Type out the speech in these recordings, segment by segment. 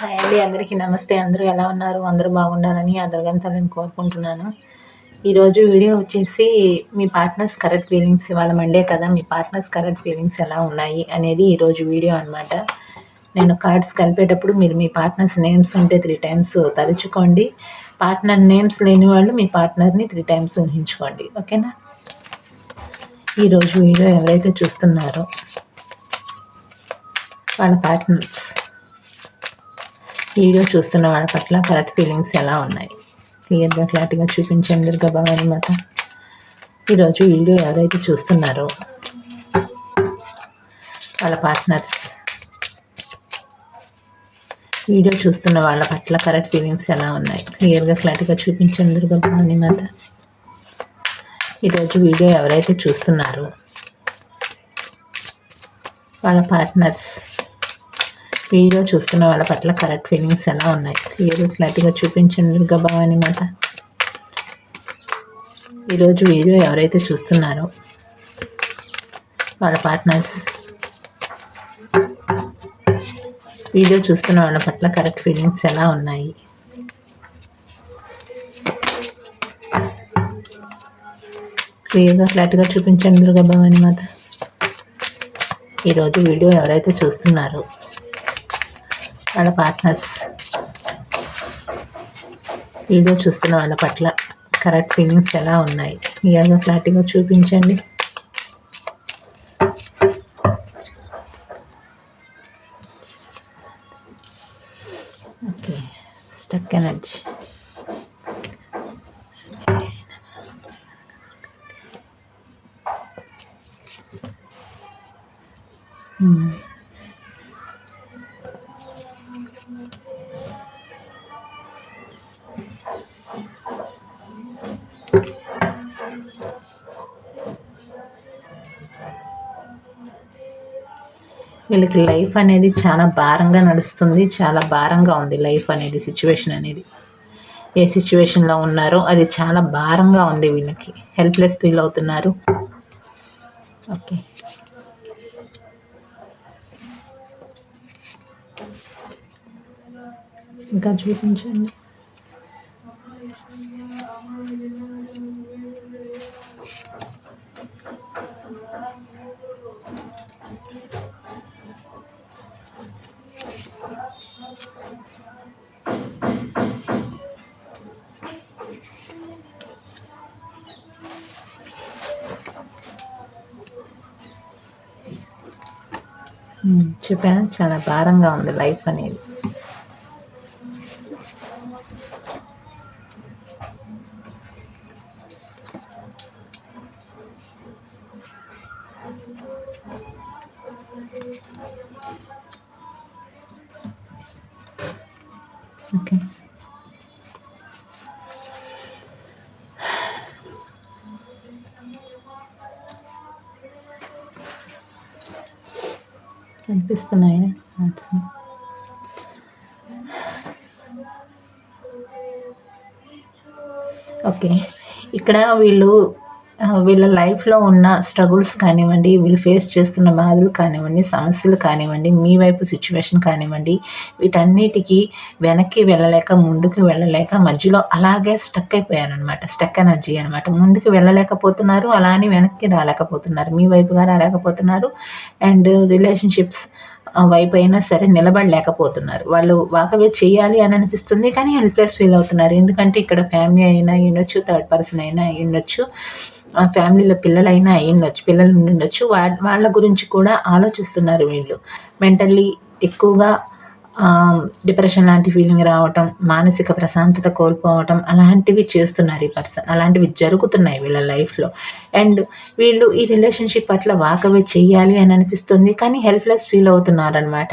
Hi అండి అందరికీ నమస్తే. అందరూ ఎలా ఉన్నారు? అందరూ బాగుండాలని అదరగంతాలని కోరుకుంటున్నాను. ఈరోజు వీడియో వచ్చేసి మీ పార్ట్నర్స్ కరెక్ట్ ఫీలింగ్స్ ఇవాళ మండే కదా మీ పార్ట్నర్స్ కరెక్ట్ ఫీలింగ్స్ ఎలా ఉన్నాయి అనేది ఈరోజు వీడియో అనమాట నేను కార్డ్స్ కలిపేటప్పుడు మీరు మీ పార్ట్నర్స్ నేమ్స్ ఉంటే త్రీ టైమ్స్ తలుచుకోండి. పార్ట్నర్ నేమ్స్ లేని వాళ్ళు మీ పార్ట్నర్ని త్రీ టైమ్స్ ఊహించుకోండి. ఓకేనా? ఈరోజు వీడియో ఎవరైతే చూస్తున్నారో వాళ్ళ పార్ట్నర్స్ వీడియో చూస్తున్న వాళ్ళ పట్ల కరెక్ట్ ఫీలింగ్స్ ఎలా ఉన్నాయి? క్లియర్గా క్లారిటీగా చూపించండి దుర్గా మాత. ఈరోజు వీడియో ఎవరైతే చూస్తున్నారో వాళ్ళ పార్ట్నర్స్. వీడియో చూస్తున్న వాళ్ళ పట్ల కరెక్ట్ ఫీలింగ్స్ ఎలా ఉన్నాయి? క్లియర్గా క్లారిటీగా చూపించండి దుర్గా భవాని మాత. ఈరోజు వీడియో ఎవరైతే చూస్తున్నారో వాళ్ళ పార్ట్నర్స్. వీడియో చూస్తున్న వాళ్ళ పట్ల కరెక్ట్ ఫీలింగ్స్ ఎలా ఉన్నాయి? క్లియర్ క్లారిటీగా చూపించండి దుర్గా భవాని మాత ఈరోజు వీడియో ఎవరైతే చూస్తున్నారో వాళ్ళ పార్ట్నర్స్ వీడియో చూస్తున్న వాళ్ళ పట్ల కరెక్ట్ ఫీలింగ్స్ ఎలా ఉన్నాయి? క్లియర్గా ఫ్లాట్గా చూపించండి దుర్గా భవాని మాత ఈరోజు వీడియో ఎవరైతే చూస్తున్నారో వాళ్ళ పార్ట్నర్స్ వీడియో చూస్తున్న వాళ్ళ పట్ల కరెక్ట్ ఫీలింగ్స్ ఎలా ఉన్నాయి? ఇవన్నీ ఫ్లాట్గా చూపించండి. వీళ్ళకి లైఫ్ అనేది చాలా భారంగా నడుస్తుంది చాలా భారంగా ఉంది లైఫ్ అనేది సిచ్యువేషన్ అనేది. ఏ సిచ్యువేషన్లో ఉన్నారో అది చాలా భారంగా ఉంది వీళ్ళకి. హెల్ప్లెస్ ఫీల్ అవుతున్నారు. ఓకే. ఇంకా చూపించండి. చెప్పాను చాలా భారంగా ఉంది లైఫ్ అనేది. ఓకే. కనిపిస్తున్నాయి. ఓకే ఇక్కడ వీళ్ళు వీళ్ళ లైఫ్లో ఉన్న స్ట్రగుల్స్ కానివ్వండి వీళ్ళు ఫేస్ చేస్తున్న బాధలు కానివ్వండి సమస్యలు కానివ్వండి మీ వైపు సిచ్యువేషన్ కానివ్వండి వీటన్నిటికీ వెనక్కి వెళ్ళలేక ముందుకు వెళ్ళలేక మధ్యలో అలాగే స్టక్ అయిపోయారనమాట స్టక్ ఎనర్జీ అనమాట ముందుకు వెళ్ళలేకపోతున్నారు అలానే వెనక్కి రాలేకపోతున్నారు మీ వైపుగా రాలేకపోతున్నారు అండ్ రిలేషన్షిప్స్ వైపు అయినా సరే నిలబడలేకపోతున్నారు. వాళ్ళు వాకవే చేయాలి అని అనిపిస్తుంది కానీ హెల్ప్లెస్ ఫీల్ అవుతున్నారు. ఎందుకంటే ఇక్కడ ఫ్యామిలీ అయినా అయ్యుండొచ్చు థర్డ్ పర్సన్ అయినా ఉండొచ్చు. ఫ్యామిలీలో పిల్లలైనా అయ్యుండొచ్చు పిల్లలు ఉండొచ్చు వాళ్ళ గురించి కూడా ఆలోచిస్తున్నారు వీళ్ళు. మెంటల్లీ ఎక్కువగా డిప్రెషన్ లాంటి ఫీలింగ్ రావటం మానసిక ప్రశాంతత కోల్పోవటం అలాంటివి చేస్తున్నారు ఈ పర్సన్ అలాంటివి జరుగుతున్నాయి వీళ్ళ లైఫ్లో. అండ్ వీళ్ళు ఈ రిలేషన్షిప్ పట్ల వాకవే చేయాలి అని అనిపిస్తుంది కానీ హెల్ప్లెస్ ఫీల్ అవుతున్నారు అనమాట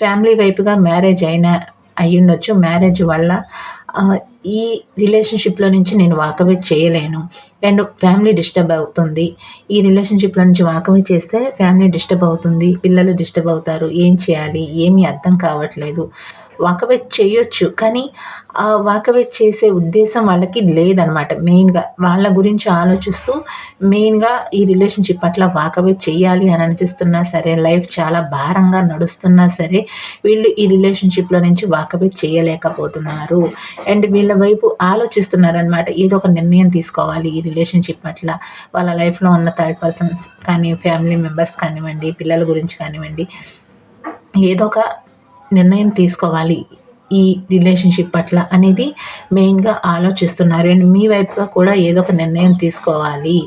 ఫ్యామిలీ వైపుగా మ్యారేజ్ అయినా అయ్యుండొచ్చు. మ్యారేజ్ వల్ల ఈ రిలేషన్షిప్లో నుంచి నేను వాకవే చేయలేను. అండ్ ఫ్యామిలీ డిస్టర్బ్ అవుతుంది. ఈ రిలేషన్షిప్లో నుంచి వాకవే చేస్తే ఫ్యామిలీ డిస్టర్బ్ అవుతుంది పిల్లలు డిస్టర్బ్ అవుతారు. ఏం చేయాలి? ఏమీ అర్థం కావట్లేదు. వాకవే చేయొచ్చు కానీ ఆ వాకవే చేసే ఉద్దేశం వాళ్ళకి లేదనమాట. మెయిన్గా వాళ్ళ గురించి ఆలోచిస్తూ మెయిన్గా ఈ రిలేషన్షిప్ పట్ల వాకవే చేయాలి అని అనిపిస్తున్నా సరే లైఫ్ చాలా భారంగా నడుస్తున్నా సరే వీళ్ళు ఈ రిలేషన్షిప్లో నుంచి వాకవే చేయలేకపోతున్నారు. అండ్ వీళ్ళ వైపు ఆలోచిస్తున్నారనమాట ఏదో ఒక నిర్ణయం తీసుకోవాలి ఈ రిలేషన్షిప్ పట్ల వాళ్ళ లైఫ్లో ఉన్న థర్డ్ పర్సన్స్ కానీ ఫ్యామిలీ మెంబర్స్ కానివ్వండి పిల్లల గురించి కానివ్వండి ఏదో ఒక నిర్ణయం తీసుకోవాలి ఈ రిలేషన్షిప్ పట్ల అనేది మెయిన్గా ఆలోచిస్తున్నారు. అండ్ మీ వైపుగా కూడా ఏదో ఒక నిర్ణయం తీసుకోవాలి.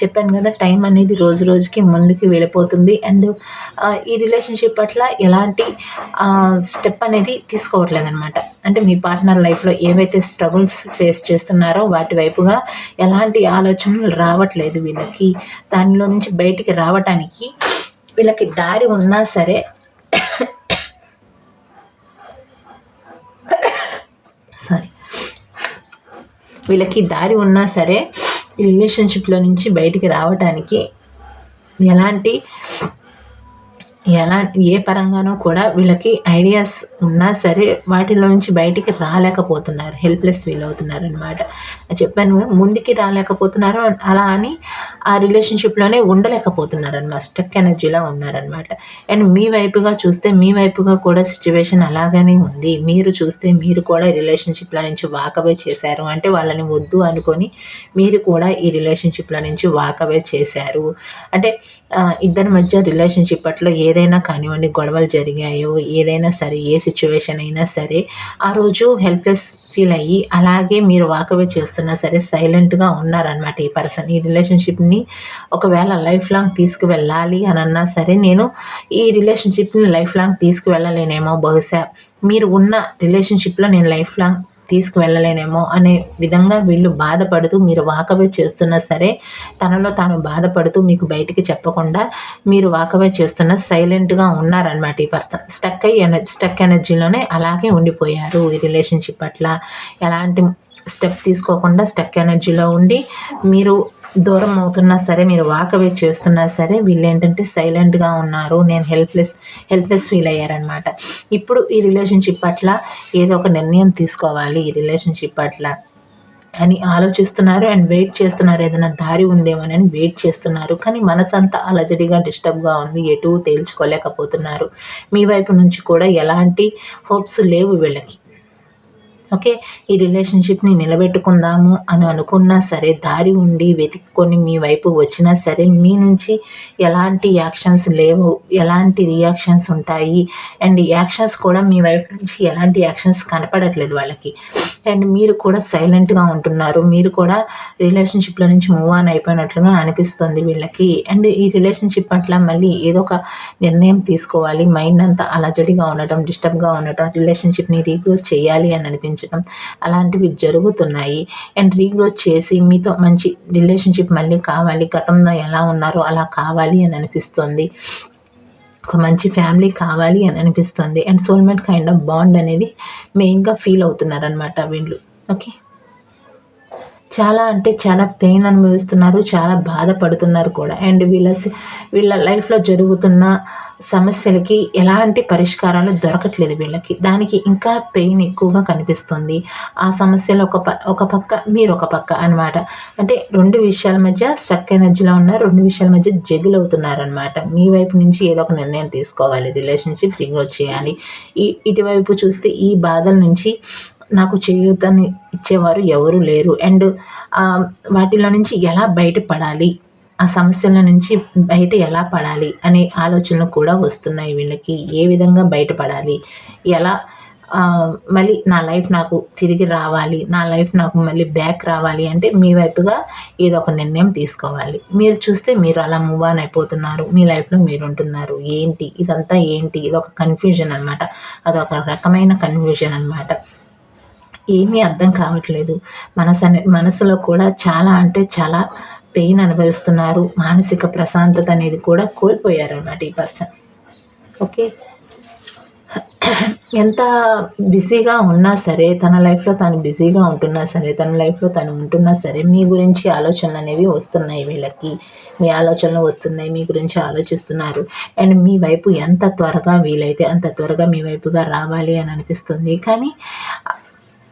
చెప్పాను కదా టైం అనేది రోజు రోజుకి ముందుకు వెళ్ళిపోతుంది. అండ్ ఈ రిలేషన్షిప్ పట్ల ఎలాంటి స్టెప్ అనేది తీసుకోవట్లేదు అనమాట అంటే మీ పార్ట్నర్ లైఫ్లో ఏవైతే స్ట్రగుల్స్ ఫేస్ చేస్తున్నారో వాటి వైపుగా ఎలాంటి ఆలోచనలు రావట్లేదు వీళ్ళకి. దానిలో నుంచి బయటికి రావటానికి వీళ్ళకి దారి ఉన్నా సరే వీళ్ళకి దారి ఉన్నా సరే రిలేషన్షిప్లో నుంచి బయటికి రావడానికి ఎలాంటి ఎలా ఏ పరంగానో కూడా వీళ్ళకి ఐడియాస్ ఉన్నా సరే వాటిలో నుంచి బయటికి రాలేకపోతున్నారు. హెల్ప్లెస్ ఫీల్ అవుతున్నారు అనమాట చెప్పాను ముందుకి రాలేకపోతున్నారు అలా అని ఆ రిలేషన్షిప్లోనే ఉండలేకపోతున్నారు అనమాట స్టక్ ఎనర్జీలో ఉన్నారనమాట అండ్ మీ వైపుగా చూస్తే మీ వైపుగా కూడా సిచ్యువేషన్ అలాగనే ఉంది. మీరు చూస్తే మీరు కూడా రిలేషన్షిప్లో నుంచి వాకవే చేశారు. అంటే వాళ్ళని వద్దు అనుకొని మీరు కూడా ఈ రిలేషన్షిప్లో నుంచి వాకవే చేశారు. అంటే ఇద్దరి మధ్య రిలేషన్షిప్ పట్ల ఏదైనా కానివ్వండి గొడవలు జరిగాయో ఏదైనా సరే ఏ సిచ్యువేషన్ అయినా సరే ఆ రోజు హెల్ప్లెస్ ఫీల్ అయ్యి అలాగే మీరు వాకవే చేస్తున్నా సరే సైలెంట్గా ఉన్నారనమాట ఈ పర్సన్ ఈ రిలేషన్షిప్ని ఒకవేళ లైఫ్ లాంగ్ తీసుకువెళ్ళాలి అని అన్నా సరే నేను ఈ రిలేషన్షిప్ని లైఫ్ లాంగ్ తీసుకువెళ్ళలేనేమో బహుశా. మీరు ఉన్న రిలేషన్షిప్లో నేను లైఫ్ లాంగ్ తీసుకువెళ్ళలేనేమో అనే విధంగా వీళ్ళు బాధపడుతూ మీరు వాకవే చేస్తున్నా సరే తనలో తాను బాధపడుతూ మీకు బయటికి చెప్పకుండా మీరు వాకవే చేస్తున్న సైలెంట్గా ఉన్నారనమాట ఈ పర్సన్. స్టక్ అయ్యి ఎనర్జీ స్టక్ ఎనర్జీలోనే అలాగే ఉండిపోయారు ఈ రిలేషన్షిప్ పట్ల ఎలాంటి స్టెప్ తీసుకోకుండా స్టక్ ఎనర్జీలో ఉండి మీరు దూరం అవుతున్నా సరే మీరు వాకవే చేస్తున్నా సరే వీళ్ళు ఏంటంటే సైలెంట్గా ఉన్నారు. నేను హెల్ప్లెస్ హెల్ప్లెస్ ఫీల్ అయ్యారనమాట ఇప్పుడు ఈ రిలేషన్షిప్ పట్ల ఏదో ఒక నిర్ణయం తీసుకోవాలి ఈ రిలేషన్షిప్ పట్ల. అని ఆలోచిస్తున్నారు అండ్ వెయిట్ చేస్తున్నారు. ఏదైనా దారి ఉందేమోనని వెయిట్ చేస్తున్నారు. కానీ మనసంతా అలజడిగా డిస్టర్బ్గా ఉంది. ఎటు తేల్చుకోలేకపోతున్నారు. మీ వైపు నుంచి కూడా ఎలాంటి హోప్స్ లేవు వీళ్ళకి. ఓకే ఈ రిలేషన్షిప్ని నిలబెట్టుకుందాము అని అనుకున్నా సరే దారి ఉండి వెతుక్కొని మీ వైపు వచ్చినా సరే మీ నుంచి ఎలాంటి యాక్షన్స్ లేవు ఎలాంటి రియాక్షన్స్ ఉంటాయి? అండ్ యాక్షన్స్ కూడా మీ వైపు నుంచి ఎలాంటి యాక్షన్స్ కనపడట్లేదు వాళ్ళకి. అండ్ మీరు కూడా సైలెంట్గా ఉంటున్నారు. మీరు కూడా రిలేషన్షిప్లో నుంచి మూవ్ ఆన్ అయిపోయినట్లుగా అనిపిస్తుంది వీళ్ళకి. అండ్ ఈ రిలేషన్షిప్ పట్ల మళ్ళీ ఏదో ఒక నిర్ణయం తీసుకోవాలి. మైండ్ అంతా అలజడిగా ఉండటం డిస్టర్బ్గా ఉండటం రిలేషన్షిప్ని రీగ్రోత్ చేయాలి అని అనిపించడం అలాంటివి జరుగుతున్నాయి. అండ్ రీగ్రోత్ చేసి మీతో మంచి రిలేషన్షిప్ మళ్ళీ కావాలి. గతంలో ఎలా ఉన్నారో అలా కావాలి అని అనిపిస్తుంది. ఒక మంచి ఫ్యామిలీ కావాలి అని అనిపిస్తుంది. And soulmate kind of bond అనేది మెయిన్గా ఫీల్ అవుతున్నారనమాట వీళ్ళు. ఓకే? చాలా అంటే చాలా పెయిన్ అనుభవిస్తున్నారు చాలా బాధపడుతున్నారు కూడా. అండ్ వీళ్ళ వీళ్ళ లైఫ్లో జరుగుతున్న సమస్యలకి ఎలాంటి పరిష్కారాలు దొరకట్లేదు వీళ్ళకి. దానికి ఇంకా పెయిన్ ఎక్కువగా కనిపిస్తుంది. ఆ సమస్యలు ఒక ప ఒక పక్క మీరు ఒక పక్క అనమాట అంటే రెండు విషయాల మధ్య స్టక్ ఎనర్జీలో ఉన్న రెండు విషయాల మధ్య జగులు అవుతున్నారనమాట మీ వైపు నుంచి ఏదో ఒక నిర్ణయం తీసుకోవాలి. రిలేషన్షిప్ రీగ్రోత్ చేయాలి. ఈ ఇటువైపు చూస్తే ఈ బాధల నుంచి నాకు చేయూతని ఇచ్చేవారు ఎవరు లేరు. అండ్ వాటిలో నుంచి ఎలా బయటపడాలి? ఆ సమస్యల నుంచి బయట ఎలా పడాలి అనే ఆలోచనలు కూడా వస్తున్నాయి వీళ్ళకి. ఏ విధంగా బయటపడాలి ఎలా మళ్ళీ నా లైఫ్ నాకు తిరిగి రావాలి నా లైఫ్ నాకు మళ్ళీ బ్యాక్ రావాలి అంటే మీ వైపుగా ఏదో ఒక నిర్ణయం తీసుకోవాలి. మీరు చూస్తే మీరు అలా మూవ్ ఆన్ అయిపోతున్నారు మీ లైఫ్లో మీరు ఉంటున్నారు. ఏంటి? ఇదంతా ఏంటి? ఇది ఒక కన్ఫ్యూజన్ అనమాట అదొక రకమైన కన్ఫ్యూజన్ అనమాట ఏమీ అర్థం కావట్లేదు. మనసు అనే మనసులో కూడా చాలా అంటే చాలా పెయిన్ అనుభవిస్తున్నారు మానసిక ప్రశాంతత అనేది కూడా కోల్పోయారు అన్నమాట ఈ పర్సన్. ఓకే? ఎంత బిజీగా ఉన్నా సరే తన లైఫ్లో తను బిజీగా ఉంటున్నా సరే తన లైఫ్లో తను ఉంటున్నా సరే మీ గురించి ఆలోచనలు అనేవి వస్తున్నాయి వీళ్ళకి. మీ ఆలోచనలు వస్తున్నాయి మీ గురించి ఆలోచిస్తున్నారు. అండ్ మీ వైపు ఎంత త్వరగా వీలైతే అంత త్వరగా మీ వైపుగా రావాలి అని అనిపిస్తుంది. కానీ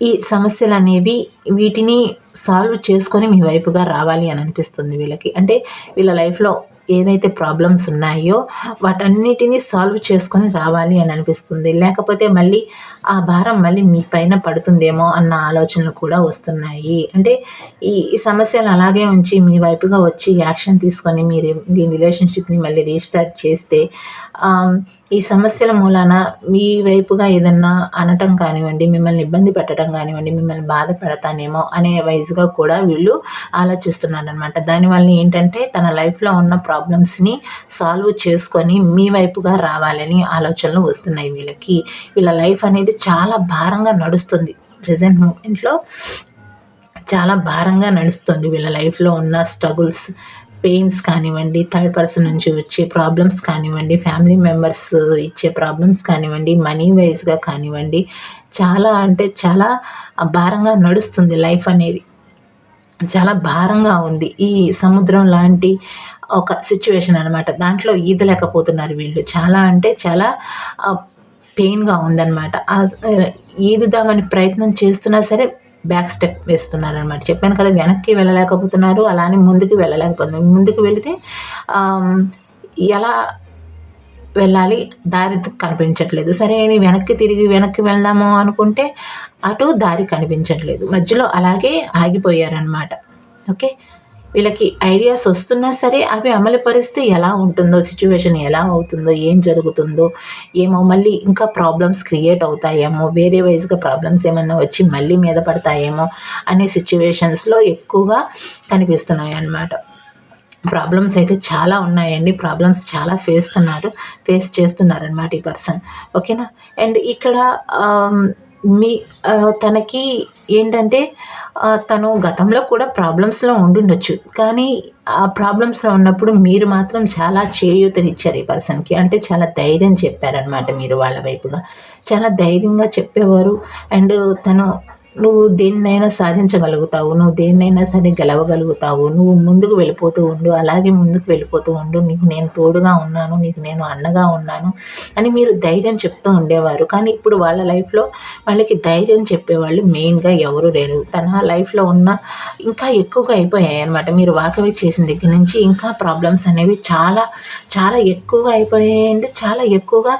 ఈ సమస్యలు అనేవి వీటిని సాల్వ్ చేసుకొని మీ వైపుగా రావాలి అని అనిపిస్తుంది వీళ్ళకి. అంటే వీళ్ళ లైఫ్లో ఏదైతే ప్రాబ్లమ్స్ ఉన్నాయో వాటన్నిటినీ సాల్వ్ చేసుకొని రావాలి అని అనిపిస్తుంది. లేకపోతే మళ్ళీ ఆ భారం మళ్ళీ మీ పైన పడుతుందేమో అన్న ఆలోచనలు కూడా వస్తున్నాయి. అంటే ఈ సమస్యలు అలాగే ఉంచి మీ వైపుగా వచ్చి యాక్షన్ తీసుకొని మీరు మీ రిలేషన్షిప్ని మళ్ళీ రీస్టార్ట్ చేస్తే ఈ సమస్యల మూలాన మీ వైపుగా ఏదన్నా అనటం కానివ్వండి మిమ్మల్ని ఇబ్బంది పెట్టడం కానివ్వండి మిమ్మల్ని బాధ పెడతానేమో అనే వైజ్గా కూడా వీళ్ళు ఆలోచిస్తున్నారనమాట దానివల్ల ఏంటంటే తన లైఫ్లో ఉన్న ప్రాబ్లమ్స్ని సాల్వ్ చేసుకొని మీ వైపుగా రావాలని ఆలోచనలు వస్తున్నాయి వీళ్ళకి. వీళ్ళ లైఫ్ అనేది చాలా భారంగా నడుస్తుంది. ప్రజెంట్ మూమెంట్లో చాలా భారంగా నడుస్తుంది. వీళ్ళ లైఫ్లో ఉన్న స్ట్రగుల్స్ పెయిన్స్ కానివ్వండి థర్డ్ పర్సన్ నుంచి వచ్చే ప్రాబ్లమ్స్ కానివ్వండి ఫ్యామిలీ మెంబర్స్ ఇచ్చే ప్రాబ్లమ్స్ కానివ్వండి మనీ వైజ్గా కానివ్వండి చాలా అంటే చాలా భారంగా నడుస్తుంది లైఫ్ అనేది. చాలా భారంగా ఉంది. ఈ సముద్రం లాంటి ఒక సిచ్యువేషన్ అనమాట దాంట్లో ఈదలేకపోతున్నారు వీళ్ళు. చాలా అంటే చాలా పెయిన్గా ఉందన్నమాట. ఈదుదామని ప్రయత్నం చేస్తున్నా సరే బ్యాక్ స్టెప్ వేస్తున్నారనమాట చెప్పాను కదా వెనక్కి వెళ్ళలేకపోతున్నారు అలానే ముందుకు వెళ్ళలేకపోతున్నారు. ముందుకు వెళితే ఎలా వెళ్ళాలి? దారి కనిపించట్లేదు. సరే వెనక్కి తిరిగి వెనక్కి వెళ్దాము అనుకుంటే అటు దారి కనిపించట్లేదు. మధ్యలో అలాగే ఆగిపోయారనమాట ఓకే? వీళ్ళకి ఐడియాస్ వస్తున్నా సరే అవి అమలు పరిస్తే ఎలా ఉంటుందో సిచ్యువేషన్ ఎలా అవుతుందో ఏం జరుగుతుందో ఏమో మళ్ళీ ఇంకా ప్రాబ్లమ్స్ క్రియేట్ అవుతాయేమో వేరే వైజ్గా ప్రాబ్లమ్స్ ఏమన్నా వచ్చి మళ్ళీ మీద పడతాయేమో అనే సిచ్యువేషన్స్లో ఎక్కువగా కనిపిస్తున్నాయి అన్నమాట ప్రాబ్లమ్స్ అయితే చాలా ఉన్నాయండి. ప్రాబ్లమ్స్ చాలా ఫేస్తున్నారు ఫేస్ చేస్తున్నారనమాట ఈ పర్సన్ ఓకేనా అండ్ ఇక్కడ um, మీ తనకి ఏంటంటే తను గతంలో కూడా ప్రాబ్లమ్స్లో ఉండుండొచ్చు. కానీ ఆ ప్రాబ్లమ్స్లో ఉన్నప్పుడు మీరు మాత్రం చాలా చేయూతనిచ్చారు ఈ పర్సన్కి. అంటే చాలా ధైర్యం చెప్పారనమాట మీరు వాళ్ళ వైపుగా. చాలా ధైర్యంగా చెప్పేవారు. అండ్ తను నువ్వు దేన్నైనా సాధించగలుగుతావు నువ్వు దేన్నైనా సరే గెలవగలుగుతావు నువ్వు ముందుకు వెళ్ళిపోతూ ఉండు అలాగే ముందుకు వెళ్ళిపోతూ ఉండు నీకు నేను తోడుగా ఉన్నాను నీకు నేను అన్నగా ఉన్నాను అని మీరు ధైర్యం చెప్తూ ఉండేవారు. కానీ ఇప్పుడు వాళ్ళ లైఫ్లో వాళ్ళకి ధైర్యం చెప్పేవాళ్ళు మెయిన్గా ఎవరు లేరు. తన లైఫ్లో ఉన్న ఇంకా ఎక్కువగా అయిపోయాయి అనమాట మీరు వాకవే చేసిన దగ్గర నుంచి ఇంకా ప్రాబ్లమ్స్ అనేవి చాలా చాలా ఎక్కువగా అయిపోయాయి అంటే చాలా ఎక్కువగా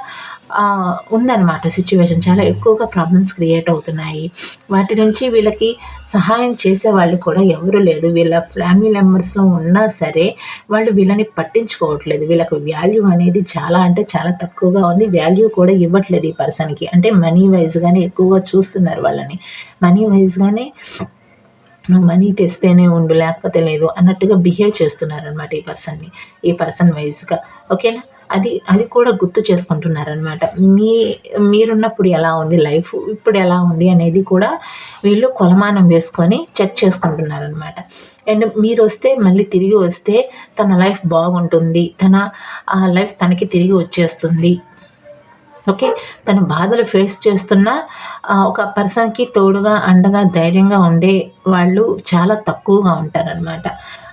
ఉందన్నమాట సిచ్యువేషన్ చాలా ఎక్కువగా ప్రాబ్లమ్స్ క్రియేట్ అవుతున్నాయి. వాటి నుంచి వీళ్ళకి సహాయం చేసే వాళ్ళు కూడా ఎవరు లేదు. వీళ్ళ ఫ్యామిలీ మెంబర్స్లో ఉన్నా సరే వాళ్ళు వీళ్ళని పట్టించుకోవట్లేదు. వీళ్ళకి వాల్యూ అనేది చాలా అంటే చాలా తక్కువగా ఉంది. వాల్యూ కూడా ఇవ్వట్లేదు ఈ పర్సన్కి అంటే మనీ వైజ్గానే ఎక్కువగా చూస్తున్నారు వాళ్ళని. మనీ వైజ్గానే నువ్వు మనీ తెస్తేనే ఉండు లేకపోతే లేదు అన్నట్టుగా బిహేవ్ చేస్తున్నారనమాట ఈ పర్సన్ని ఈ పర్సన్ వైజ్గా ఓకేనా అది అది కూడా గుర్తు చేసుకుంటున్నారనమాట మీ మీరున్నప్పుడు ఎలా ఉంది లైఫ్ ఇప్పుడు ఎలా ఉంది అనేది కూడా వీళ్ళు కొలమానం వేసుకొని చెక్ చేసుకుంటున్నారనమాట అండ్ మీరు వస్తే మళ్ళీ తిరిగి వస్తే తన లైఫ్ బాగుంటుంది తన లైఫ్ తనకి తిరిగి వచ్చేస్తుంది. ఓకే? తన బాధలు ఫేస్ చేస్తున్న ఒక పర్సన్కి తోడుగా అండగా ధైర్యంగా ఉండే వాళ్ళు చాలా తక్కువగా ఉంటారనమాట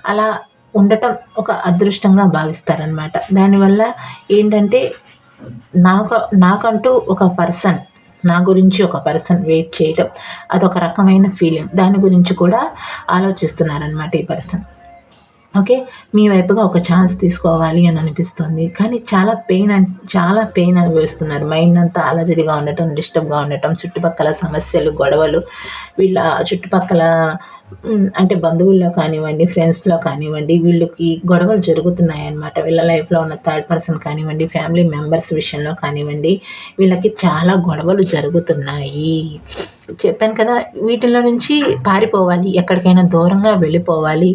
అలా ఉండటం ఒక అదృష్టంగా భావిస్తారనమాట దానివల్ల ఏంటంటే నాకు నాకంటూ ఒక పర్సన్ నా గురించి ఒక పర్సన్ వెయిట్ చేయటం అదొక రకమైన ఫీలింగ్. దాని గురించి కూడా ఆలోచిస్తున్నారనమాట ఈ పర్సన్. ఓకే? మీ వైపుగా ఒక ఛాన్స్ తీసుకోవాలి అని అనిపిస్తుంది. కానీ చాలా పెయిన్ అన్ చాలా పెయిన్ అనుభవిస్తున్నారు. మైండ్ అంతా అలజడిగా ఉండటం డిస్టర్బ్గా ఉండటం చుట్టుపక్కల సమస్యలు గొడవలు వీళ్ళ చుట్టుపక్కల అంటే బంధువుల్లో కానివ్వండి ఫ్రెండ్స్లో కానివ్వండి వీళ్ళకి గొడవలు జరుగుతున్నాయి అన్నమాట వీళ్ళ లైఫ్లో ఉన్న థర్డ్ పర్సన్ కానివ్వండి ఫ్యామిలీ మెంబర్స్ విషయంలో కానివ్వండి వీళ్ళకి చాలా గొడవలు జరుగుతున్నాయి. చెప్పాను కదా వీటిలో నుంచి పారిపోవాలి ఎక్కడికైనా దూరంగా వెళ్ళిపోవాలి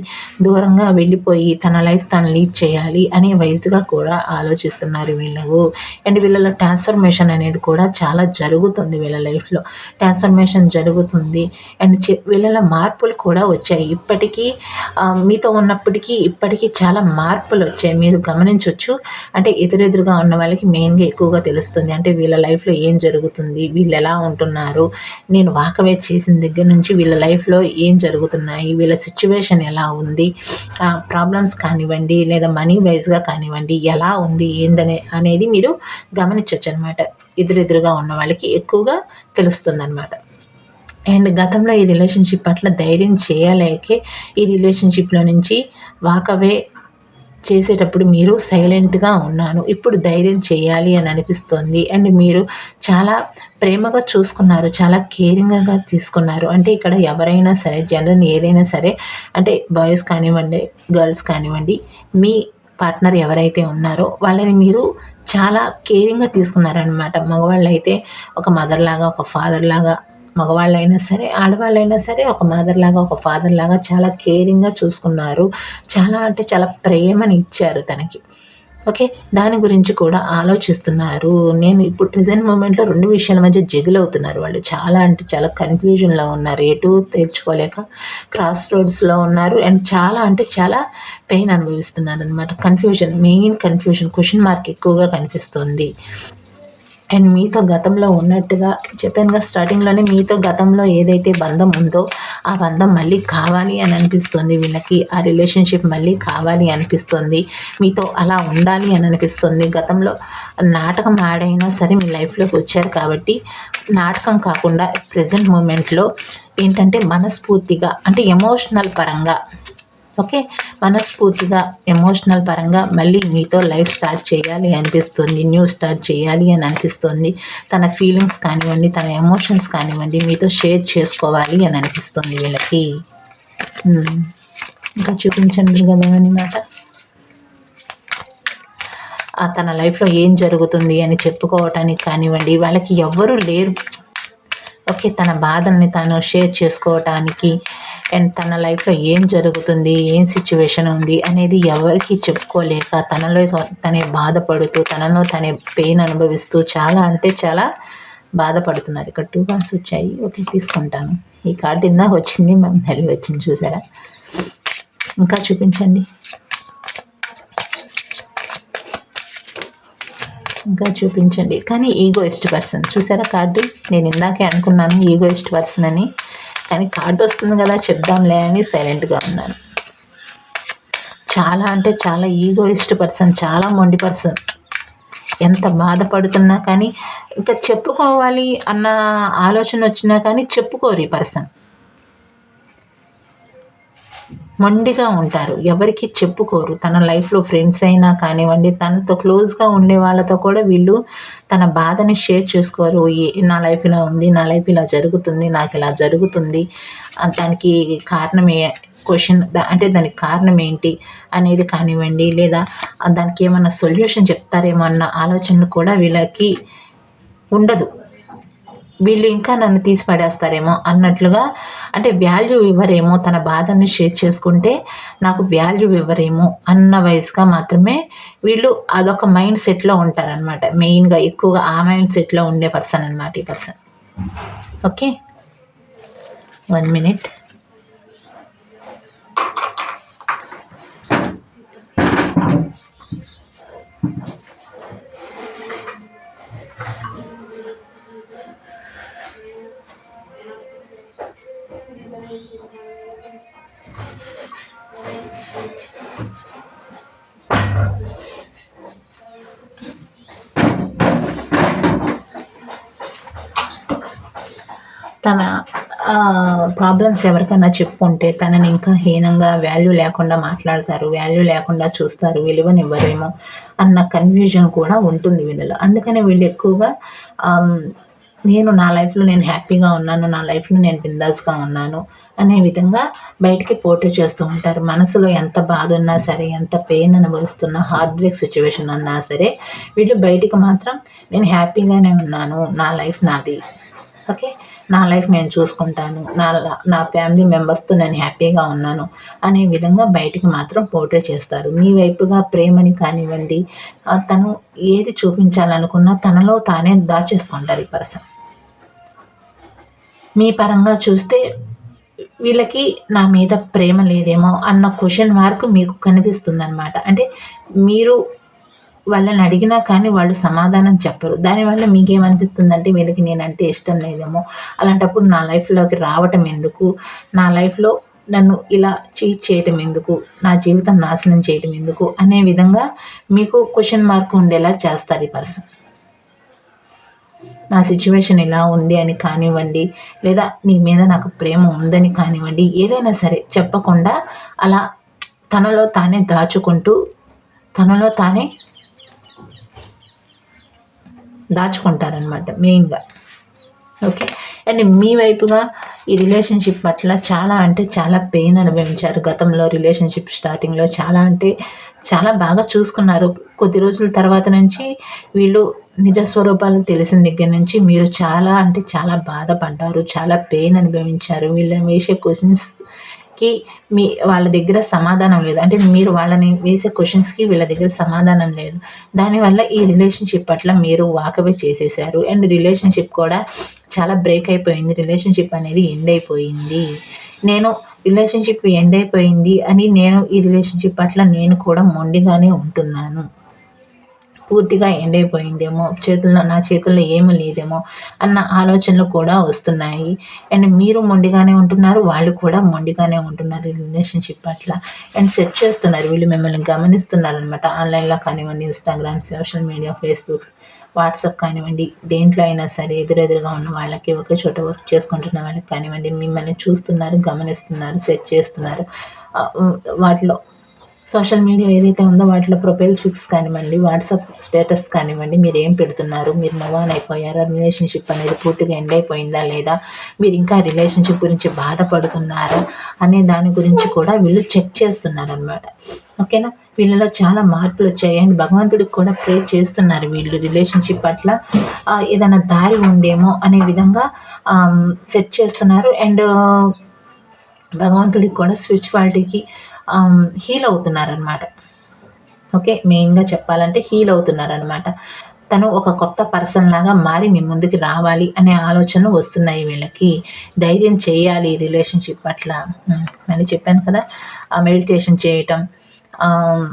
దూరంగా వెళ్ళిపోయి తన లైఫ్ తను లీడ్ చేయాలి అనే వయసుగా కూడా ఆలోచిస్తున్నారు వీళ్ళు. అండ్ వీళ్ళలో ట్రాన్స్ఫర్మేషన్ అనేది కూడా చాలా జరుగుతుంది వీళ్ళ లైఫ్లో ట్రాన్స్ఫర్మేషన్ జరుగుతుంది. అండ్ వీళ్ళలో మార్పులు కూడా వచ్చాయి. ఇప్పటికీ మీతో ఉన్నప్పటికీ ఇప్పటికీ చాలా మార్పులు వచ్చాయి. మీరు గమనించవచ్చు అంటే ఎదురెదురుగా ఉన్న వాళ్ళకి మెయిన్గా ఎక్కువగా తెలుస్తుంది. అంటే వీళ్ళ లైఫ్లో ఏం జరుగుతుంది? వీళ్ళు ఎలా ఉంటున్నారు? నేను వాకవే చేసిన దగ్గర నుంచి వీళ్ళ లైఫ్లో ఏం జరుగుతున్నాయి? వీళ్ళ సిచ్యువేషన్ ఎలా ఉంది? ప్రాబ్లమ్స్ కానివ్వండి లేదా మనీ వైజ్గా కానివ్వండి ఎలా ఉంది? ఏందనే అనేది మీరు గమనించవచ్చు అనమాట ఎదురెదురుగా ఉన్న వాళ్ళకి ఎక్కువగా తెలుస్తుంది అనమాట అండ్ గతంలో ఈ రిలేషన్షిప్ పట్ల ధైర్యం చేయలేకే ఈ రిలేషన్షిప్లో నుంచి వాకవే చేసేటప్పుడు మీరు సైలెంట్గా ఉన్నాను. ఇప్పుడు ధైర్యం చేయాలి అని అనిపిస్తుంది. అండ్ మీరు చాలా ప్రేమగా చూసుకున్నారు. చాలా కేరింగ్గా తీసుకున్నారు. అంటే ఇక్కడ ఎవరైనా సరే జనరల్ ఏదైనా సరే అంటే బాయ్స్ కానివ్వండి గర్ల్స్ కానివ్వండి మీ పార్ట్నర్ ఎవరైతే ఉన్నారో వాళ్ళని మీరు చాలా కేరింగ్గా తీసుకున్నారనమాట మగవాళ్ళు అయితే ఒక మదర్ లాగా ఒక ఫాదర్ లాగా మగవాళ్ళైనా సరే ఆడవాళ్ళైనా సరే ఒక మదర్ లాగా ఒక ఫాదర్ లాగా చాలా కేరింగ్గా చూసుకున్నారు. చాలా అంటే చాలా ప్రేమని ఇచ్చారు తనకి. ఓకే దాని గురించి కూడా ఆలోచిస్తున్నారు. నేను ఇప్పుడు ప్రజెంట్ మూమెంట్లో రెండు విషయాల మధ్య జగులవుతున్నారు వాళ్ళు. చాలా అంటే చాలా కన్ఫ్యూజన్లో ఉన్నారు. ఎటు తెచ్చుకోలేక క్రాస్ రోడ్స్లో ఉన్నారు. అండ్ చాలా అంటే చాలా పెయిన్ అనుభవిస్తున్నారు అనమాట confusion main confusion question mark ఎక్కువగా కనిపిస్తుంది. అండ్ మీతో గతంలో ఉన్నట్టుగా చెప్పానుగా స్టార్టింగ్లోనే మీతో గతంలో ఏదైతే బంధం ఉందో ఆ బంధం మళ్ళీ కావాలి అని అనిపిస్తుంది. వీళ్ళకి ఆ రిలేషన్షిప్ మళ్ళీ కావాలి అనిపిస్తుంది. మీతో అలా ఉండాలి అని అనిపిస్తుంది. గతంలో నాటకం ఆడైనా సరే మీ లైఫ్లోకి వచ్చారు కాబట్టి నాటకం కాకుండా ప్రజెంట్ మూమెంట్లో ఏంటంటే మనస్ఫూర్తిగా అంటే ఎమోషనల్ పరంగా ఓకే? మనస్ఫూర్తిగా ఎమోషనల్ పరంగా మళ్ళీ మీతో లైఫ్ స్టార్ట్ చేయాలి అనిపిస్తుంది న్యూ స్టార్ట్ చేయాలి అని అనిపిస్తుంది. తన ఫీలింగ్స్ కానివ్వండి తన ఎమోషన్స్ కానివ్వండి మీతో షేర్ చేసుకోవాలి అని అనిపిస్తుంది వీళ్ళకి. ఇంకా చూపించండి కదా ఏమనమాట తన లైఫ్లో ఏం జరుగుతుంది అని చెప్పుకోవటానికి కానివ్వండి వాళ్ళకి ఎవ్వరూ లేరు. ఓకే తన బాధల్ని తాను షేర్ చేసుకోవటానికి అండ్ తన లైఫ్లో ఏం జరుగుతుంది ఏం సిచ్యువేషన్ ఉంది అనేది ఎవరికి చెప్పుకోలేక తనలో తనే బాధపడుతూ తనలో తనే పెయిన్ అనుభవిస్తూ చాలా అంటే చాలా బాధపడుతున్నారు. ఇక్కడ టూ కార్డ్స్ వచ్చాయి. ఓకే తీసుకుంటాను. ఈ కార్డు ఇందాక వచ్చింది మేము మళ్ళీ వచ్చింది చూసారా? ఇంకా చూపించండి. ఇంకా చూపించండి. కానీ ఈగోయిస్ట్ పర్సన్ చూసారా కార్డు? నేను ఇందాకే అనుకున్నాను ఈగోయిస్ట్ పర్సన్ అని. కానీ కార్డు వస్తుంది కదా చెప్దాంలే అని సైలెంట్గా ఉన్నాను. చాలా అంటే చాలా ఈగోయిస్ట్ పర్సన్ చాలా మొండి పర్సన్ ఎంత బాధపడుతున్నా కానీ ఇంకా చెప్పుకోవాలి అన్న ఆలోచన వచ్చినా కానీ చెప్పుకోరు ఈ పర్సన్ మొండిగా ఉంటారు. ఎవరికి చెప్పుకోరు. తన లైఫ్లో ఫ్రెండ్స్ అయినా కానివ్వండి తనతో క్లోజ్గా ఉండే వాళ్ళతో కూడా వీళ్ళు తన బాధని షేర్ చేసుకోరు. నా లైఫ్ ఇలా ఉంది నా లైఫ్ ఇలా జరుగుతుంది నాకు ఇలా జరుగుతుంది. దానికి కారణమే క్వశ్చన్ అంటే దానికి కారణం ఏంటి? అనేది కానివ్వండి లేదా దానికి ఏమన్నా సొల్యూషన్ చెప్తారేమో అన్న ఆలోచనలు కూడా వీళ్ళకి ఉండదు. వీళ్ళు ఇంకా నన్ను తీసి పడేస్తారేమో అన్నట్లుగా అంటే వాల్యూ ఇవ్వరేమో తన బాధని షేర్ చేసుకుంటే నాకు వాల్యూ ఇవ్వరేమో అన్న వయసుగా మాత్రమే వీళ్ళు అదొక మైండ్ సెట్లో ఉంటారనమాట మెయిన్గా ఎక్కువగా ఆ మైండ్ సెట్లో ఉండే పర్సన్ అనమాట ఈ పర్సన్ ఓకే వన్ మినిట్ తన ప్రాబ్లమ్స్ ఎవరికైనా చెప్పుకుంటే తనని ఇంకా హీనంగా వాల్యూ లేకుండా మాట్లాడతారు వాల్యూ లేకుండా చూస్తారు విలువనివ్వరేమో అన్న కన్ఫ్యూజన్ కూడా ఉంటుంది వీళ్ళలో. అందుకని వీళ్ళు ఎక్కువగా నేను నా లైఫ్లో నేను హ్యాపీగా ఉన్నాను నా లైఫ్లో నేను బిందాస్గా ఉన్నాను అనే విధంగా బయటికి పోటీ చేస్తూ ఉంటారు. మనసులో ఎంత బాధ ఉన్నా సరే ఎంత పెయిన్ అనుభవిస్తున్నా హార్ట్ బ్రేక్ సిచ్యువేషన్ ఉన్నా సరే వీళ్ళు బయటికి మాత్రం నేను హ్యాపీగానే ఉన్నాను నా లైఫ్ నాది ఓకే? నా లైఫ్ నేను చూసుకుంటాను. నా నా ఫ్యామిలీ మెంబర్స్తో నేను హ్యాపీగా ఉన్నాను అనే విధంగా బయటికి మాత్రం పోర్ట్రే చేస్తారు. మీ వైపుగా ప్రేమని కానివ్వండి తను ఏది చూపించాలనుకున్నా తనలో తానే దాచేసుకుంటారు ఈ పర్సన్. మీ పరంగా చూస్తే వీళ్ళకి నా మీద ప్రేమ లేదేమో అన్న క్వశ్చన్ మార్క్ మీకు కనిపిస్తుంది అనమాట అంటే మీరు వాళ్ళని అడిగినా కానీ వాళ్ళు సమాధానం చెప్పరు. దానివల్ల మీకేమనిపిస్తుందంటే వీళ్ళకి నేనంటే ఇష్టం లేదేమో. అలాంటప్పుడు నా లైఫ్లోకి రావటం ఎందుకు? నా లైఫ్లో నన్ను ఇలా చీట్ చేయటం ఎందుకు? నా జీవితం నాశనం చేయటం ఎందుకు? అనే విధంగా మీకు క్వశ్చన్ మార్క్ ఉండేలా చేస్తారు ఈ పర్సన్ నా సిచ్యువేషన్ ఇలా ఉంది అని కానివ్వండి లేదా నీ మీద నాకు ప్రేమ ఉందని కానివ్వండి ఏదైనా సరే చెప్పకుండా అలా తనలో తానే దాచుకుంటూ తనలో తానే దాచుకుంటారనమాట మెయిన్గా. ఓకే? అండ్ మీ వైపుగా ఈ రిలేషన్షిప్ పట్ల చాలా అంటే చాలా పెయిన్ అనుభవించారు. గతంలో రిలేషన్షిప్ స్టార్టింగ్లో చాలా అంటే చాలా బాగా చూసుకున్నారు. కొద్ది రోజుల తర్వాత నుంచి వీళ్ళు నిజ స్వరూపాలు తెలిసిన దగ్గర నుంచి మీరు చాలా అంటే చాలా బాధపడ్డారు. చాలా పెయిన్ అనుభవించారు. వీళ్ళని వేసే క్వశ్చన్స్ క్వశ్చన్స్కి మీ వాళ్ళ దగ్గర సమాధానం లేదు. అంటే మీరు వాళ్ళని వేసే క్వశ్చన్స్కి వీళ్ళ దగ్గర సమాధానం లేదు. దానివల్ల ఈ రిలేషన్షిప్ పట్ల మీరు వాకవే చేసేసారు. అండ్ రిలేషన్షిప్ కూడా చాలా బ్రేక్ అయిపోయింది. రిలేషన్షిప్ అనేది ఎండ్ అయిపోయింది. నేను రిలేషన్షిప్ ఎండ్ అయిపోయింది అని నేను ఈ రిలేషన్షిప్ పట్ల నేను కూడా మొండిగానే ఉంటున్నాను. పూర్తిగా ఎండ్ అయిపోయిందేమో చేతుల్లో నా చేతుల్లో ఏమీ లేదేమో అన్న ఆలోచనలు కూడా వస్తున్నాయి. అండ్ మీరు మొండిగానే ఉంటున్నారు వాళ్ళు కూడా మొండిగానే ఉంటున్నారు రిలేషన్షిప్ పట్ల. అండ్ సెట్ చేస్తున్నారు వీళ్ళు మిమ్మల్ని గమనిస్తున్నారు అనమాట ఆన్లైన్లో కానివ్వండి Instagram social media Facebooks WhatsApp కానివ్వండి దేంట్లో అయినా సరే ఎదురెదురుగా ఉన్న వాళ్ళకి ఒకే చోట వర్క్ చేసుకుంటున్న వాళ్ళకి కానివ్వండి మిమ్మల్ని చూస్తున్నారు గమనిస్తున్నారు సెట్ చేస్తున్నారు. వాటిలో సోషల్ మీడియా ఏదైతే ఉందో వాటిలో ప్రొఫైల్ ఫిక్స్ కానివ్వండి వాట్సాప్ స్టేటస్ కానివ్వండి మీరు ఏం పెడుతున్నారు మీరు మూవ్ ఆన్ అయిపోయారా రిలేషన్షిప్ అనేది పూర్తిగా ఎండ్ అయిపోయిందా లేదా మీరు ఇంకా రిలేషన్షిప్ గురించి బాధపడుతున్నారా అనే దాని గురించి కూడా వీళ్ళు చెక్ చేస్తున్నారనమాట ఓకేనా? వీళ్ళలో చాలా మార్పులు వచ్చాయి. అండ్ భగవంతుడికి కూడా ప్రే చేస్తున్నారు వీళ్ళు. రిలేషన్షిప్ పట్ల ఏదైనా దారి ఉందేమో అనే విధంగా సెట్ చేస్తున్నారు. అండ్ భగవంతుడికి కూడా స్పిరిచువాలిటీకి Um, హీల్ అవుతున్నారనమాట ఓకే మెయిన్గా చెప్పాలంటే హీల్ అవుతున్నారనమాట తను ఒక కొత్త పర్సన్ లాగా మారి మీ ముందుకి రావాలి అనే ఆలోచనలు వస్తున్నాయి వీళ్ళకి. ధైర్యం చేయాలి రిలేషన్షిప్ పట్ల. Hmm. అని చెప్పాను కదా మెడిటేషన్ చేయటం um,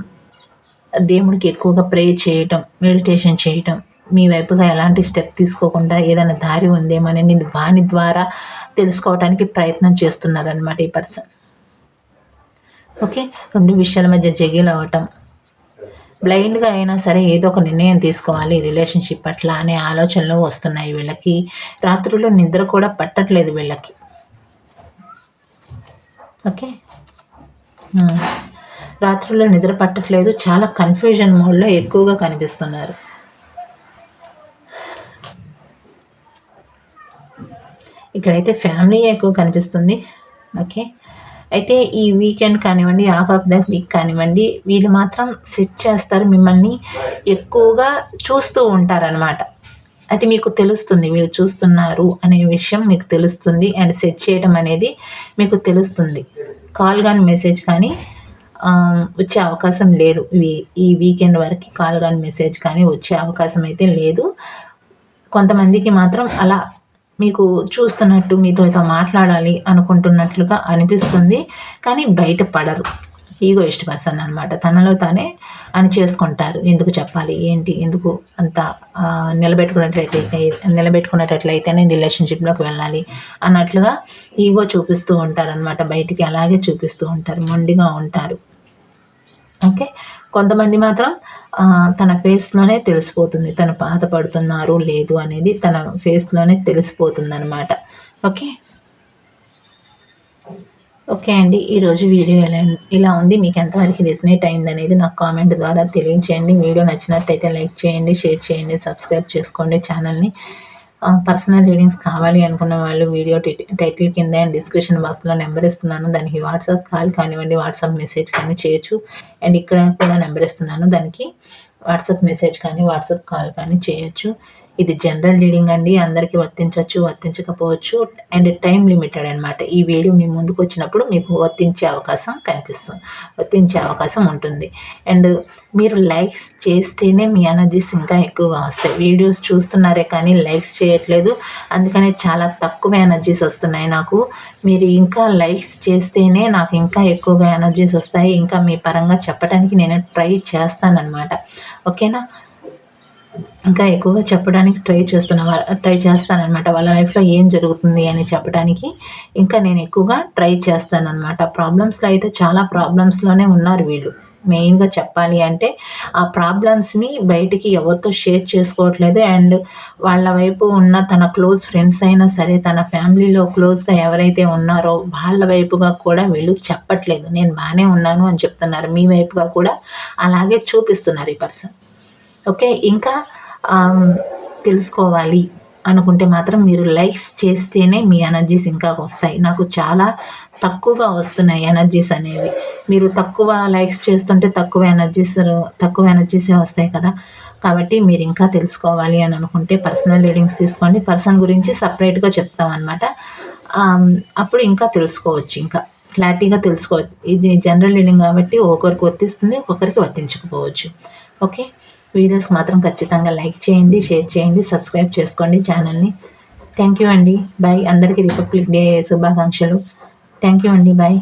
దేవుడికి ఎక్కువగా ప్రే చేయటం మెడిటేషన్ చేయటం మీ వైపుగా ఎలాంటి స్టెప్ తీసుకోకుండా ఏదైనా దారి ఉందేమో అనేది వాణి ద్వారా తెలుసుకోవడానికి ప్రయత్నం చేస్తున్నారనమాట ఈ పర్సన్ ఓకే? రెండు విషయాల మధ్య జగిల్ అవ్వటం. బ్లైండ్గా అయినా సరే ఏదో ఒక నిర్ణయం తీసుకోవాలి. రిలేషన్షిప్ పట్ల అనే ఆలోచనలు వస్తున్నాయి వీళ్ళకి. రాత్రుల్లో నిద్ర కూడా పట్టట్లేదు వీళ్ళకి. ఓకే? రాత్రుల్లో నిద్ర పట్టట్లేదు. చాలా కన్ఫ్యూజన్ మోడ్లో ఎక్కువగా కనిపిస్తున్నారు. ఇక్కడైతే ఫ్యామిలీ ఎక్కువ కనిపిస్తుంది. ఓకే? అయితే ఈ వీకెండ్ కానివ్వండి హాఫ్ ఆఫ్ ద వీక్ కానివ్వండి వీళ్ళు మాత్రం సెట్ చేస్తారు మిమ్మల్ని ఎక్కువగా చూస్తూ ఉంటారనమాట అది మీకు తెలుస్తుంది వీళ్ళు చూస్తున్నారు అనే విషయం మీకు తెలుస్తుంది అండ్ సెట్ చేయడం అనేది మీకు తెలుస్తుంది. కాల్ కానీ మెసేజ్ కానీ వచ్చే అవకాశం లేదు. ఈ వీకెండ్ వరకు కాల్ కానీ మెసేజ్ కానీ వచ్చే అవకాశం అయితే లేదు. కొంతమందికి మాత్రం అలా మీకు చూస్తున్నట్టు మీతో మాట్లాడాలి అనుకుంటున్నట్లుగా అనిపిస్తుంది. కానీ బయట పడరు. ఈగో ఇష్ట పర్సన్ అనమాట తనలో తానే అని చేసుకుంటారు. ఎందుకు చెప్పాలి? ఏంటి? ఎందుకు అంత నిలబెట్టుకున్నట్లయితే నిలబెట్టుకునేటట్లయితేనే రిలేషన్షిప్లోకి వెళ్ళాలి అన్నట్లుగా ఈగో చూపిస్తూ ఉంటారు అనమాట బయటికి అలాగే చూపిస్తూ ఉంటారు. మొండిగా ఉంటారు. ఓకే? కొంతమంది మాత్రం తన ఫేస్లోనే తెలిసిపోతుంది. తను బాధపడుతున్నారు లేదు అనేది తన ఫేస్లోనే తెలిసిపోతుంది అనమాట ఓకే? ఓకే అండి. ఈరోజు వీడియో ఎలా ఇలా ఉంది మీకు ఎంతవరకు రెసినేట్ అయింది అనేది నాకు కామెంట్ ద్వారా తెలియచేయండి. వీడియో నచ్చినట్టయితే లైక్ చేయండి షేర్ చేయండి సబ్స్క్రైబ్ చేసుకోండి ఛానల్ని. పర్సనల్ రీడింగ్స్ కావాలి అనుకున్న వాళ్ళు వీడియో టైటిల్ కింద అండ్ డిస్క్రిప్షన్ బాక్స్లో నెంబర్ ఇస్తున్నాను. దానికి వాట్సాప్ కాల్ కానివ్వండి వాట్సాప్ మెసేజ్ కానీ చేయొచ్చు. అండ్ ఇక్కడ కూడా నెంబర్ ఇస్తున్నాను. దానికి వాట్సాప్ మెసేజ్ కానీ వాట్సాప్ కాల్ కానీ చేయొచ్చు. ఇది జనరల్ రీడింగ్ అండి. అందరికీ వర్తించవచ్చు వర్తించకపోవచ్చు అండ్ టైం లిమిటెడ్ అనమాట ఈ వీడియో మీ ముందుకు వచ్చినప్పుడు మీకు వర్తించే అవకాశం కనిపిస్తుంది. వర్తించే అవకాశం ఉంటుంది. అండ్ మీరు లైక్స్ చేస్తేనే మీ ఎనర్జీస్ ఇంకా ఎక్కువగా వస్తాయి. వీడియోస్ చూస్తున్నారే కానీ లైక్స్ చేయట్లేదు. అందుకనే చాలా తక్కువ ఎనర్జీస్ వస్తున్నాయి నాకు. మీరు ఇంకా లైక్స్ చేస్తేనే నాకు ఇంకా ఎక్కువగా ఎనర్జీస్ వస్తాయి. ఇంకా మీ పరంగా చెప్పడానికి నేను ట్రై చేస్తానన్నమాట. ఓకేనా ఇంకా ఎక్కువగా చెప్పడానికి ట్రై చేస్తున్న ట్రై చేస్తానమాట వాళ్ళ లైఫ్లో ఏం జరుగుతుంది అని చెప్పడానికి ఇంకా నేను ఎక్కువగా ట్రై చేస్తానన్నమాట. ప్రాబ్లమ్స్లో అయితే చాలా ప్రాబ్లమ్స్లోనే ఉన్నారు వీళ్ళు. మెయిన్గా చెప్పాలి అంటే ఆ ప్రాబ్లమ్స్ని బయటికి ఎవరితో షేర్ చేసుకోవట్లేదు. అండ్ వాళ్ళ వైపు ఉన్న తన క్లోజ్ ఫ్రెండ్స్ అయినా సరే తన ఫ్యామిలీలో క్లోజ్గా ఎవరైతే ఉన్నారో వాళ్ళ వైపుగా కూడా వీళ్ళు చెప్పట్లేదు. నేను బాగానే ఉన్నాను అని చెప్తున్నారు. మీ వైపుగా కూడా అలాగే చూపిస్తున్నారు ఈ పర్సన్. ఓకే? ఇంకా తెలుసుకోవాలి అనుకుంటే మాత్రం మీరు లైక్స్ చేస్తేనే మీ ఎనర్జీస్ ఇంకా వస్తాయి. నాకు చాలా తక్కువగా వస్తున్నాయి ఎనర్జీస్ అనేవి. మీరు తక్కువ లైక్స్ చేస్తుంటే తక్కువ ఎనర్జీస్ తక్కువ ఎనర్జీసే వస్తాయి కదా. కాబట్టి మీరు ఇంకా తెలుసుకోవాలి అని అనుకుంటే పర్సనల్ రీడింగ్స్ తీసుకోండి. పర్సన్ గురించి సపరేట్గా చెప్తాం అనమాట అప్పుడు ఇంకా తెలుసుకోవచ్చు ఇంకా. క్లారిటీగా తెలుసుకోవచ్చు ఇది జనరల్ రీడింగ్ కాబట్టి ఒక్కొక్కరికి వర్తిస్తుంది ఒక్కొక్కరికి వర్తించకపోవచ్చు. ఓకే వీడియోస్ మాత్రం ఖచ్చితంగా లైక్ చేయండి షేర్ చేయండి సబ్స్క్రైబ్ చేసుకోండి ఛానల్ని. థ్యాంక్ యూ అండి. బాయ్. అందరికీ రిపబ్లిక్ డే శుభాకాంక్షలు. థ్యాంక్ యూ అండి. బాయ్.